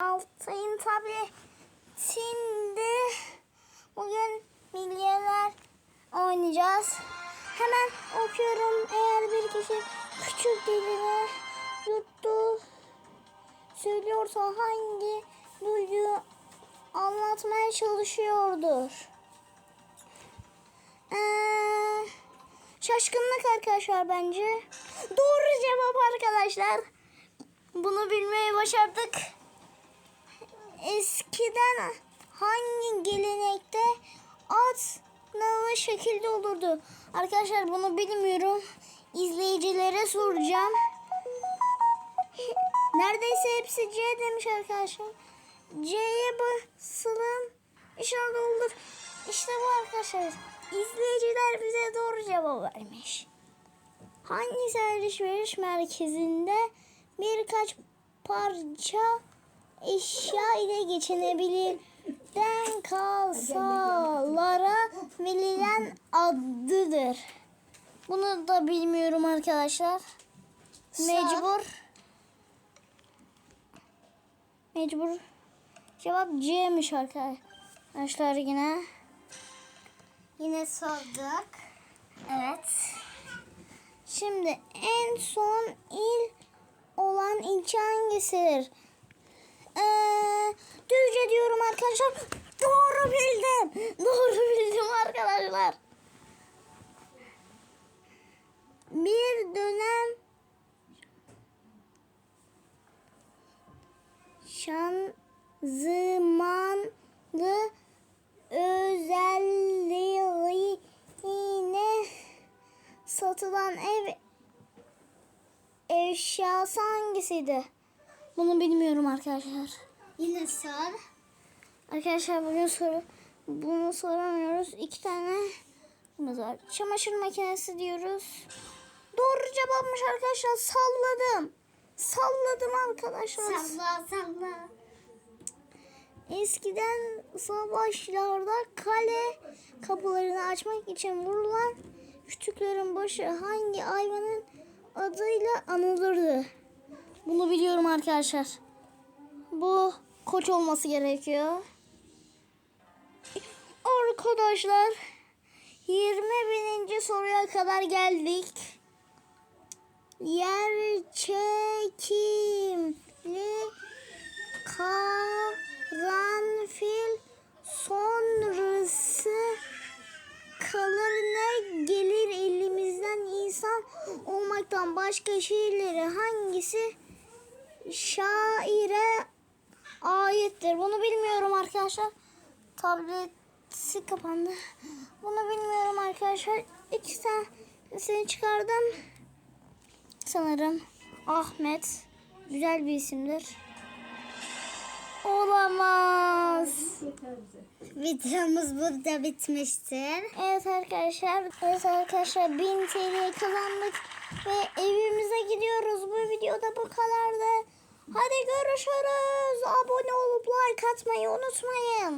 Altay'ın tabletinde bugün milyoner oynayacağız. Hemen okuyorum. Eğer bir kişi küçük dilini yuttu söylüyorsa hangi duyguyu anlatmaya çalışıyordur? Ee, şaşkınlık arkadaşlar bence. Doğru cevap arkadaşlar. Bunu bilmeyi başardık. Eskiden hangi gelenekte at nalı şekilde olurdu? Arkadaşlar bunu bilmiyorum. İzleyicilere soracağım. Neredeyse hepsi C demiş arkadaşlar. C'ye basalım. İnşallah olur. İşte bu arkadaşlar. İzleyiciler bize doğru cevap vermiş. Hangisi alışveriş merkezinde birkaç parça eşya ile geçinebilir? Den kasalara verilen adıdır. Bunu da bilmiyorum arkadaşlar. Mecbur. Mecbur. Cevap C'miş arkadaşlar yine. Yine sorduk. Evet. Şimdi en son il olan ilçe hangisidir? Düzce diyorum arkadaşlar. Doğru bildim. Doğru bildim arkadaşlar. Bir dönem şanzımanlı özelliğine satılan ev eşyası hangisiydi? Bunu bilmiyorum arkadaşlar. Yine sor. Arkadaşlar bugün soru bunu soramıyoruz. İki tane bunumuz var. Çamaşır makinesi diyoruz. Doğru cevapmış arkadaşlar. Salladım. Salladım arkadaşlar. Salla salla. Eskiden savaşlarda kale kapılarını açmak için vurulan kütüklerin başı hangi hayvanın adıyla anılırdı? Bunu biliyorum arkadaşlar. Bu koç olması gerekiyor. Arkadaşlar 20 bininci soruya kadar geldik. Yer çekimli karanfil sonrası kalır ne gelir elimizden insan olmaktan başka şeyleri hangisi şaire arkadaşlar. Tableti kapandı. Bunu bilmiyorum arkadaşlar. İki tanesini çıkardım. Sanırım Ahmet. Güzel bir isimdir. Olamaz. Videomuz burada bitmiştir. Evet arkadaşlar. Evet arkadaşlar 1000 TL kazandık. Ve evimize gidiyoruz. Bu videoda bu kadardı. Hadi görüşürüz. Abone olup like atmayı unutmayın.